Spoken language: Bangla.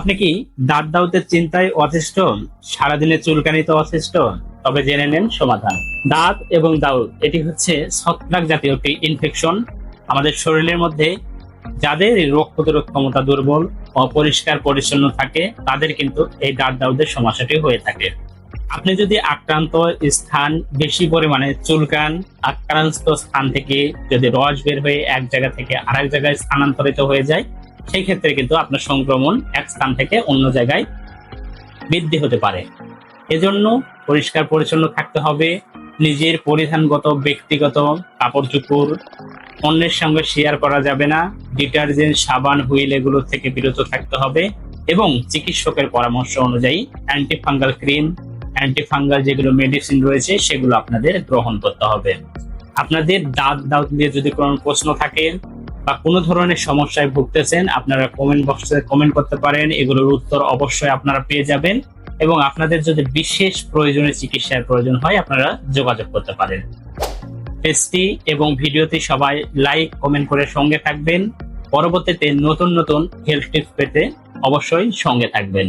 আপনি কি দাঁত দাউতের চিন্তায় অতিষ্ঠ সারাদিনে চুলকানিতে অতিষ্ঠ তবে জেনে নেন সমাধান। দাঁত এবং দাউদ, এটি হচ্ছে ছত্রাক জাতীয় একটি ইনফেকশন আমাদের শরীরের মধ্যে যাদের রোগ প্রতিরোধ ক্ষমতা দুর্বল অপরিষ্কার পরিচ্ছন্ন থাকে, তাদের কিন্তু এই দাঁত দাউদের সমস্যাটি হয়ে থাকে। আপনি যদি আক্রান্ত স্থান বেশি পরিমাণে চুলকান, আক্রান্ত স্থান থেকে যদি রস বের হয়ে এক জায়গা থেকে আরেক জায়গায় স্থানান্তরিত হয়ে যায় সেই ক্ষেত্রে কিন্তু আপনার সংক্রমণ এক স্থান থেকে অন্য জায়গায় বৃদ্ধি হতে পারে। এজন্য পরিষ্কার পরিচ্ছন্ন থাকতে হবে। নিজের পরিধানগত, ব্যক্তিগত কাপড় চোপড় অন্যের সঙ্গে শেয়ার করা যাবে না। ডিটারজেন্ট সাবান, হুইল এগুলো থেকে বিরত থাকতে হবে এবং চিকিৎসকের পরামর্শ অনুযায়ী অ্যান্টিফাঙ্গাল ক্রিম অ্যান্টিফাঙ্গাল যেগুলো মেডিসিন রয়েছে, সেগুলো আপনাদের গ্রহণ করতে হবে। আপনাদের দাঁত দাঁত নিয়ে যদি কোনো প্রশ্ন থাকে বা কোনো ধরনের সমস্যায় ভুগতেছেন, আপনারা কমেন্ট বক্সে কমেন্ট করতে পারেন। এগুলোর উত্তর অবশ্যই আপনারা পেয়ে যাবেন এবং আপনাদের যদি বিশেষ প্রয়োজনে চিকিৎসার প্রয়োজন হয়, আপনারা যোগাযোগ করতে পারেন। পেজটি এবং ভিডিওটি সবাই লাইক কমেন্ট করে সঙ্গে থাকবেন। পরবর্তীতে নতুন নতুন হেলথ টিপস পেতে অবশ্যই সঙ্গে থাকবেন।